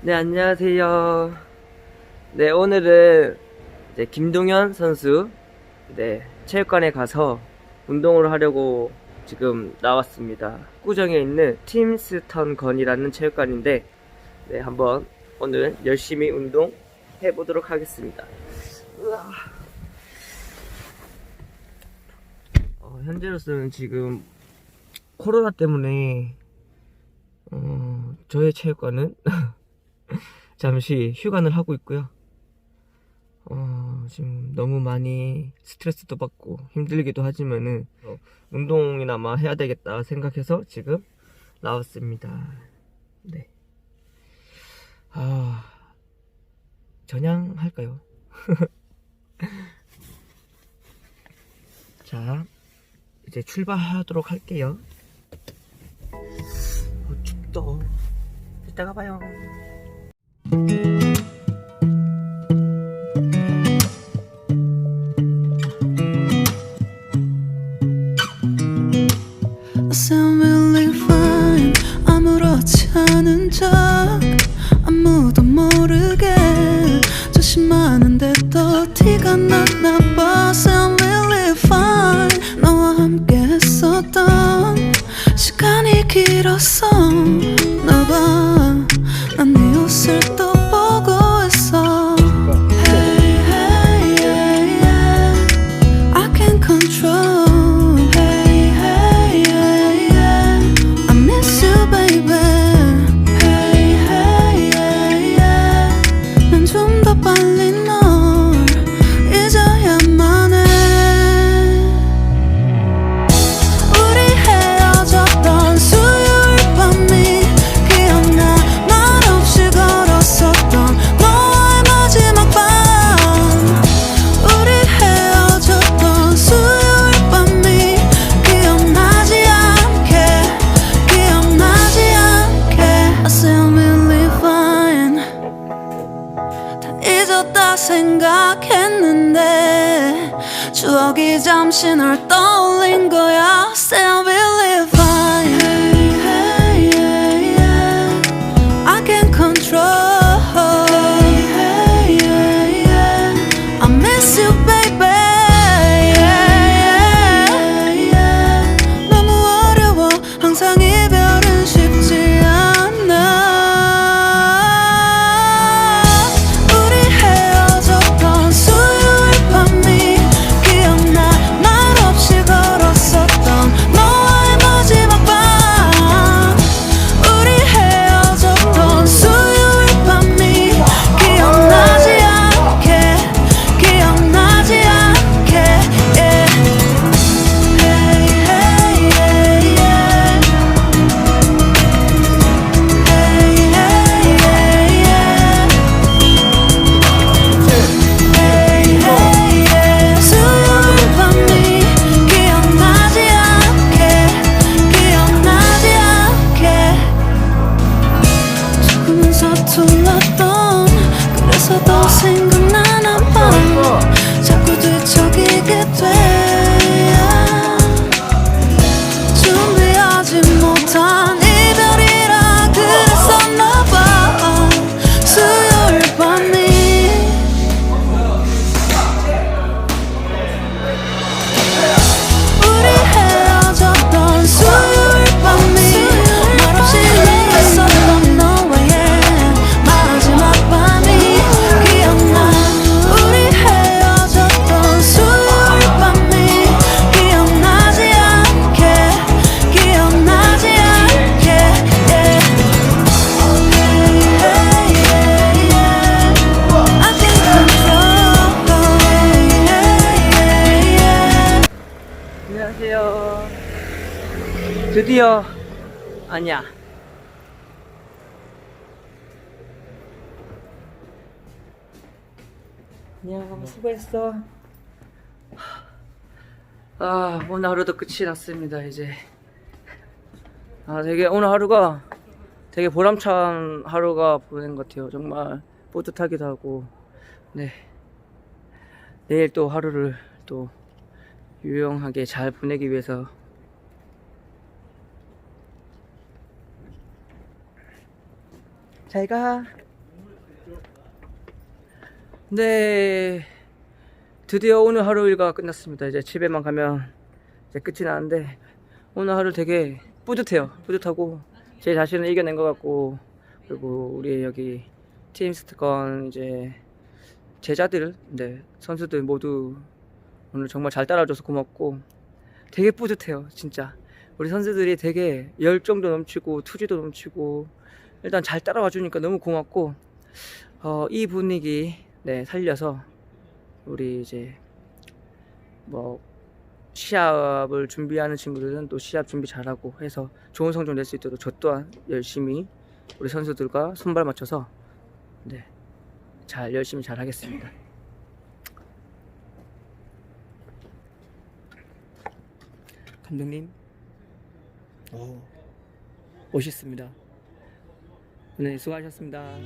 네, 안녕하세요. 네, 오늘은 이제 김동현 선수, 네, 체육관에 가서 운동을 하려고 지금 나왔습니다. 구정에 있는 팀스턴 건이라는 체육관인데, 네, 한번 오늘 열심히 운동 해보도록 하겠습니다. 어, 현재로서는 지금 코로나 때문에 어, 저의 체육관은 잠시 휴관을 하고 있고요. 어, 지금 너무 많이 스트레스도 받고 힘들기도 하지만은 어, 운동이나마 해야 되겠다 생각해서 지금 나왔습니다. 네. 아, 전향할까요? 자, 이제 출발하도록 할게요. 어, 춥다. 이따가 봐요. 길었어 나봐 난 네 옷을 추억이 잠시 널 떠올린 거야 드디어 아니야. 안녕, 수고했어. 아, 오늘 하루도 끝이 났습니다, 이제. 아, 되게 오늘 하루가 되게 보람찬 하루가 보낸 것 같아요. 정말 뿌듯하기도 하고, 네. 내일 또 하루를 또 유용하게 잘 보내기 위해서 잘 가. 네, 드디어 오늘 하루 일과 끝났습니다. 이제 집에만 가면 이제 끝이 나는데 오늘 하루 되게 뿌듯해요. 뿌듯하고 제 자신을 이겨낸 것 같고 그리고 우리 여기 팀 스트건 이제 제자들, 네 선수들 모두 오늘 정말 잘 따라줘서 고맙고 되게 뿌듯해요, 진짜. 우리 선수들이 되게 열정도 넘치고 투지도 넘치고 일단 잘 따라와 주니까 너무 고맙고 어, 이 분위기 네, 살려서 우리 이제 뭐 시합을 준비하는 친구들은 또 시합 준비 잘하고 해서 좋은 성적 낼 수 있도록 저 또한 열심히 우리 선수들과 손발 맞춰서 네, 잘 열심히 잘 하겠습니다. 감독님, 오, 멋있습니다. 네, 수고하셨습니다.